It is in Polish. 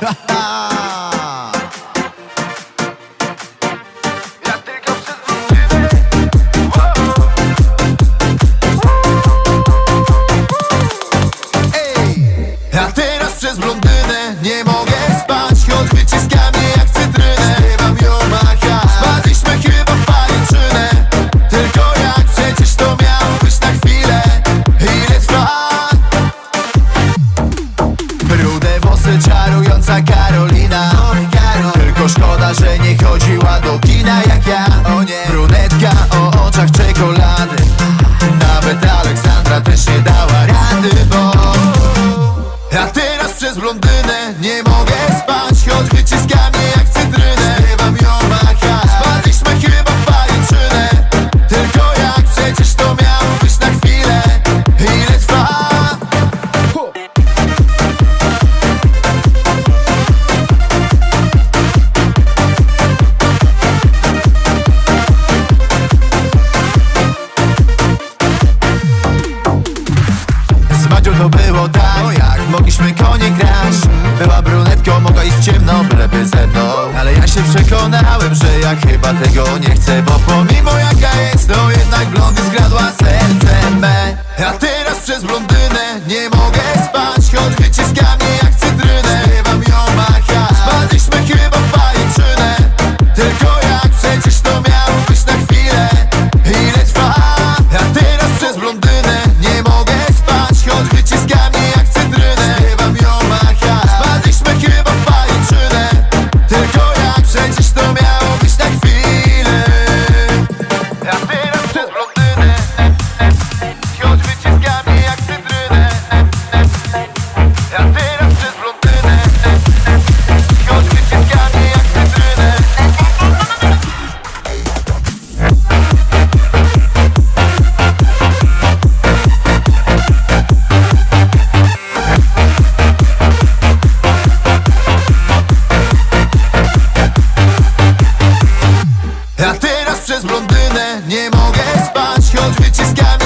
Ja teraz przez blondynę teraz przez Madziu to było tak Jak mogliśmy konie grać. Była brunetką, mogła iść ciemno Byleby ze mną. Ale ja się przekonałem, że ja chyba tego nie chcę Bo pomimo jaka jest, no jednak blondy zgradła serce me. A teraz przez blondynę nie mogę spać Choć przez blondynę. Nie mogę spać, choć wyciskam